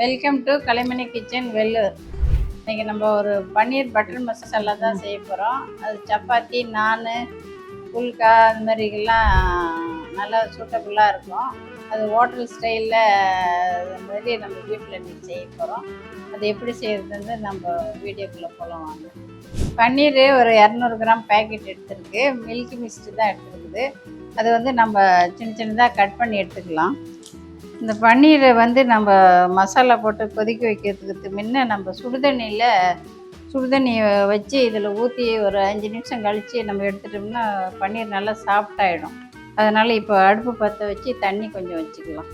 Welcome to Kalaimani kitchen Vellore இன்றைக்கி நம்ம ஒரு பன்னீர் பட்டர் மசாலா தான் செய்ய போகிறோம் அது சப்பாத்தி நான் புல்கா அந்த மாதிரிலாம் நல்லா சூட்டபுளாக இருக்கும். அது ஹோட்டல் ஸ்டைலில் மாதிரி நம்ம வீட்டில் இன்றைக்கி செய்ய போகிறோம் அது எப்படி செய்கிறதுன்னு நம்ம வீடியோக்குள்ளே போகலாம் வாங்க. பன்னீர் ஒரு இரநூறு கிராம் பேக்கெட் எடுத்துருக்கு. மில்கி மிஸ்ட் தான் எடுத்துருக்குது. அது வந்து நம்ம சின்ன சின்னதாக கட் பண்ணி எடுத்துக்கலாம். இந்த பன்னீரை வந்து நம்ம மசாலா போட்டு கொதிக்க வைக்கிறதுக்கு முன்ன நம்ம சுடுதண்ணியில் சுடுதண்ணியை வச்சு இதில் ஊற்றி ஒரு அஞ்சு நிமிஷம் கழித்து நம்ம எடுத்துட்டோம்னா பன்னீர் நல்லா சாஃப்டாகிடும் அதனால் இப்போ அடுப்பு பற்ற வச்சு தண்ணி கொஞ்சம் வச்சுக்கலாம்.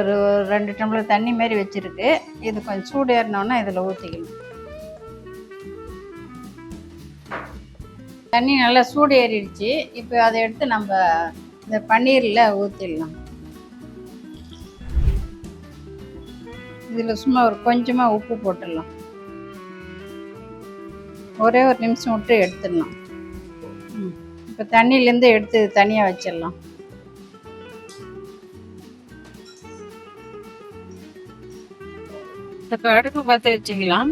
ஒரு ரெண்டு டம்ளர் தண்ணி மாரி வச்சுருக்கு. இது கொஞ்சம் சூடு ஏறினோன்னா இதில் ஊற்றிக்கணும் தண்ணி நல்லா சூடு ஏறிடுச்சு இப்போ அதை எடுத்து நம்ம இந்த பன்னீரில் ஊற்றிடலாம் இதில் சும்மா ஒரு கொஞ்சமாக உப்பு போட்டுடலாம். ஒரே ஒரு நிமிஷம் விட்டு எடுத்துடலாம். இப்போ தண்ணியிலேருந்து எடுத்து தனியாக வச்சிடலாம். அடுப்பு பற்ற வச்சுக்கலாம்.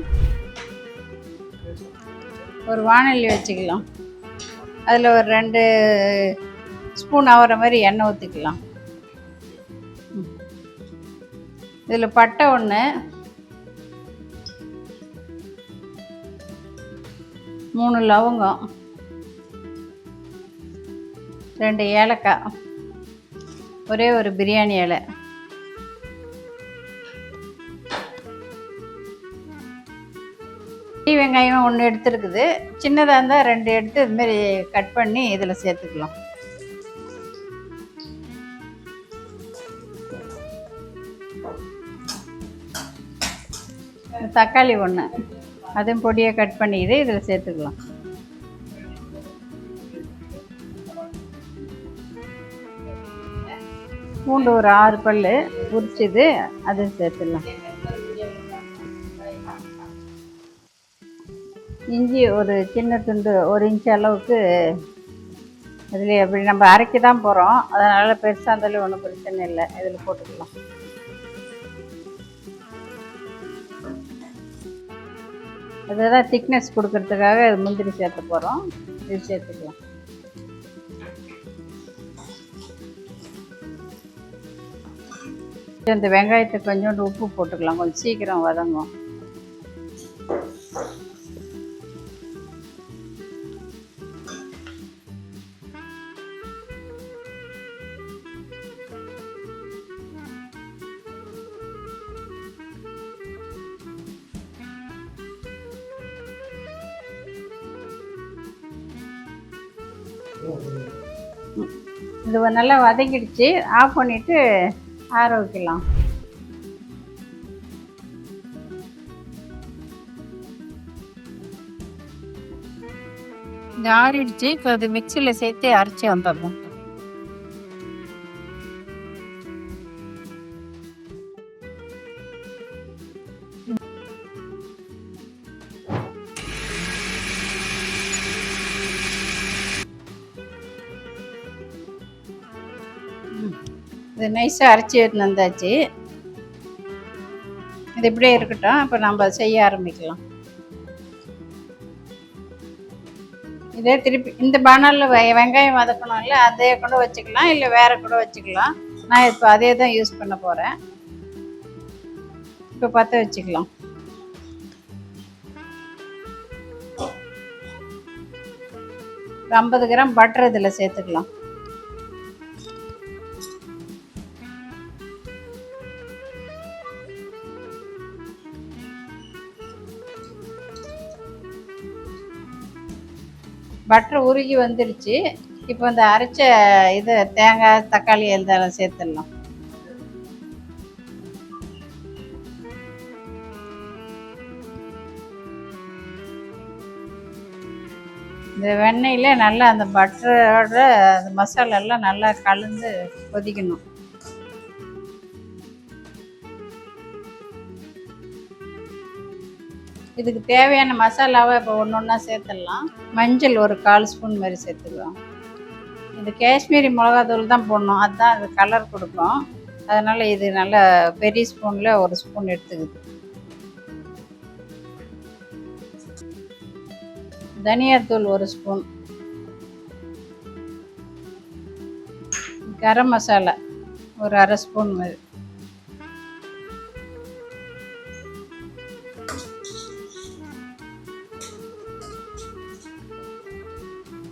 ஒரு வானொலி வச்சுக்கலாம். அதில் ஒரு ரெண்டு ஸ்பூன் ஆகிற மாதிரி எண்ணெய் ஊற்றிக்கலாம் இதில் பட்டை ஒன்று மூணு லவங்கம் ரெண்டு ஏலக்காய் ஒரே ஒரு பிரியாணி இலை. பெரிய வெங்காயம் ஒன்று எடுத்துருக்குது. சின்னதாக இருந்தால் ரெண்டு எடுத்து இதுமாரி கட் பண்ணி இதில் சேர்த்துக்கலாம். தக்காளி ஒன்று அதையும் பொடியை கட் பண்ணிக்கிட்டு இதில் சேர்த்துக்கலாம். பூண்டு ஒரு ஆறு பல் உரிச்சுது அது சேர்த்துடலாம். இஞ்சி ஒரு சின்ன துண்டு ஒரு இன்ச் அளவுக்கு இதில் எப்படி நம்ம அரைக்க தான் போகிறோம் அதனால் பெருசாக இருந்தாலும் ஒன்றும் பிரச்சனை இல்லை. இதில் போட்டுக்கலாம். அதுதான் திக்னஸ் கொடுக்கறதுக்காக முந்திரி சேர்த்து போகிறோம் இது சேர்த்துக்கலாம். இந்த வெங்காயத்தை கொஞ்சோண்டு உப்பு போட்டுக்கலாம். கொஞ்சம் சீக்கிரம் வதங்கும். இது நல்லா வதங்கிடுச்சு ஆஃப் பண்ணிவிட்டு ஆற வைக்கலாம். இது ஆறிடுச்சு. இப்போ அது மிக்சியில் சேர்த்து அரைச்சி வந்துடணும் இது நைஸாக அரைச்சி எடுத்துன்னு வந்தாச்சு. இது இப்படியே இருக்கட்டும். இப்போ நம்ம செய்ய ஆரம்பிக்கலாம். இதே திருப்பி இந்த பானலில் வெ வெங்காயம் வதக்கணும்ல அதே கூட வச்சுக்கலாம் இல்லை வேற கூட வச்சுக்கலாம். நான் இப்போ அதே தான் யூஸ் பண்ண போகிறேன் இப்போ பற்ற வச்சுக்கலாம். ஐம்பது கிராம் பட்டர் இதில் சேர்த்துக்கலாம். பட்டர் உருகி வந்துடுச்சு இப்போ இந்த அரைச்ச இது தேங்காய் தக்காளி எழுதலாம் சேர்த்துடலாம். இந்த வெண்ணெயில் நல்லா அந்த பட்டரோட அந்த மசாலா எல்லாம் நல்லா கலந்து கொதிக்கணும். இதுக்கு தேவையான மசாலாவை இப்போ ஒன்று ஒன்றா சேர்த்துடலாம். மஞ்சள் ஒரு கால் ஸ்பூன் மாதிரி சேர்த்துக்கலாம். இது காஷ்மீரி மிளகாத்தூள் தான் போடணும். அதுதான் அது கலர் கொடுக்கும். அதனால் இது நல்லா பெரிய ஸ்பூனில் ஒரு ஸ்பூன் எடுத்துக்குது. தனியாத்தூள் ஒரு ஸ்பூன். கரம் மசாலா ஒரு அரை ஸ்பூன் மாதிரி.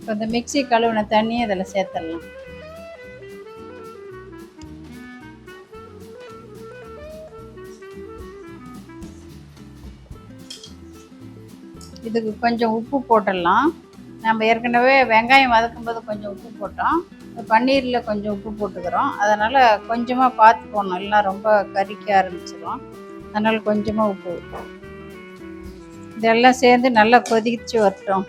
இப்போ இந்த மிக்ஸி கழுவின தண்ணியை இதில் சேர்த்துடலாம். இதுக்கு கொஞ்சம் உப்பு போட்டுடலாம். நம்ம ஏற்கனவே வெங்காயம் வதக்கும்போது கொஞ்சம் உப்பு போட்டோம். பன்னீரில் கொஞ்சம் உப்பு போட்டுக்கிறோம். அதனால் கொஞ்சமாக பார்த்து போடணும் இல்லைன்னா ரொம்ப கறிக்க ஆரம்பிச்சிடும் அதனால் கொஞ்சமாக உப்பு. இதெல்லாம் சேர்ந்து நல்லா கொதிச்சு வரட்டும்.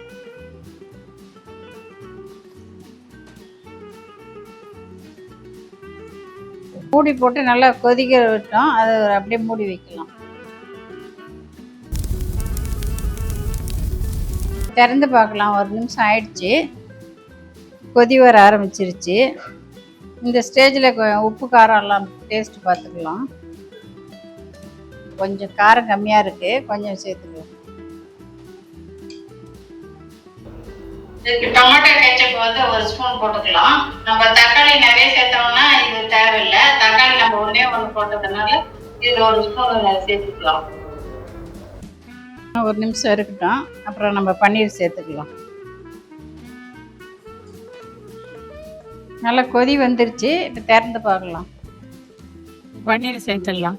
மூடி போட்டு நல்லா கொதிக்க விட்டோம். அதை அப்படியே மூடி வைக்கலாம். திறந்து பார்க்கலாம். ஒரு நிமிஷம் ஆயிடுச்சு. கொதி வர ஆரம்பிச்சிருச்சு. இந்த ஸ்டேஜில் உப்பு காரம் எல்லாம் டேஸ்ட் பார்த்துக்கலாம். கொஞ்சம் காரம் கம்மியாக இருக்குது கொஞ்சம் சேர்த்துக்கலாம். இதுக்கு டொமேட்டோ கெச்சப் வந்து ஒரு ஸ்பூன் போட்டுக்கலாம். நம்ம தக்காளி நிறைய சேர்த்தோம்னா இது தேவையில்லை. தக்காளி நம்ம ஒன்றே ஒன்று போட்டதுனால இதில் ஒரு ஸ்பூன் சேர்த்துக்கலாம். ஒரு நிமிஷம் இருக்கட்டும். அப்புறம் நம்ம பன்னீர் சேர்த்துக்கலாம். நல்லா கொதி வந்துருச்சு. இப்போ திறந்து பார்க்கலாம். பன்னீர் சேர்த்துடலாம்.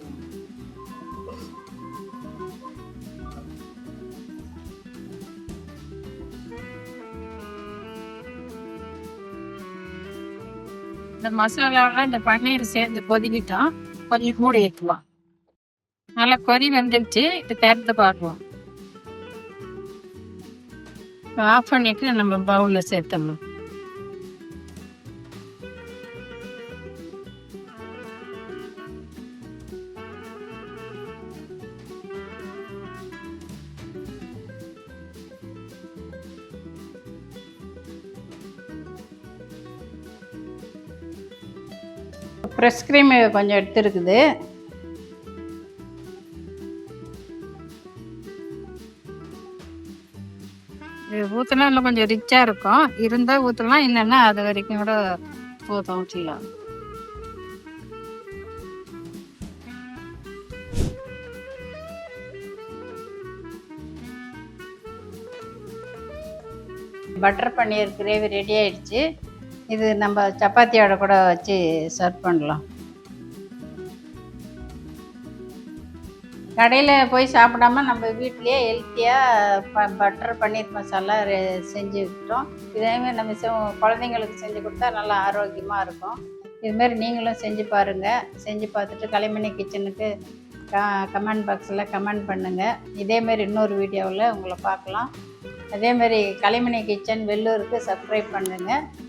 இந்த மசாலாவோட இந்த பன்னீர் சேர்ந்து கொதிக்கிட்டா கொஞ்சம் மூடி ஏற்றுவோம் நல்லா கொதி வந்துடுச்சு இப்போ திறந்து பார்ப்போம். ஆஃப் பண்ணிட்டு நம்ம பவுலில் சேர்த்துடணும். ஃப்ரெஷ் க்ரீம் கொஞ்சம் எடுத்துருக்குது. ஊற்றினா இன்னும் கொஞ்சம் ரிச்சாக இருக்கும். இருந்தால் ஊற்றலாம் இல்லைன்னா அது வரைக்கும் கூட போதும் ஊற்றிடலாம் பட்டர் பன்னீர் கிரேவி ரெடி ஆயிடுச்சு. இது நம்ம சப்பாத்தியோட கூட வச்சு சர்வ் பண்ணலாம். கடையில் போய் சாப்பிடாம நம்ம வீட்லேயே ஹெல்த்தியாக ப பட்டர் பன்னீர் மசாலா ரெ- இதேமாரி இதேமாதிரி நம்ம செ- குழந்தைங்களுக்கு செஞ்சு கொடுத்தா நல்லா ஆரோக்கியமாக இருக்கும். இதுமாரி நீங்களும் செஞ்சு பாருங்கள் செஞ்சு பார்த்துட்டு கலைமணி கிச்சனுக்கு க கமெண்ட் பாக்ஸில் கமெண்ட் பண்ணுங்கள் இதேமாரி இன்னொரு வீடியோவில் உங்களை பார்க்கலாம். அதேமாரி கலைமணி கிச்சன் வெள்ளூருக்கு சப்ஸ்கிரைப் பண்ணுங்கள்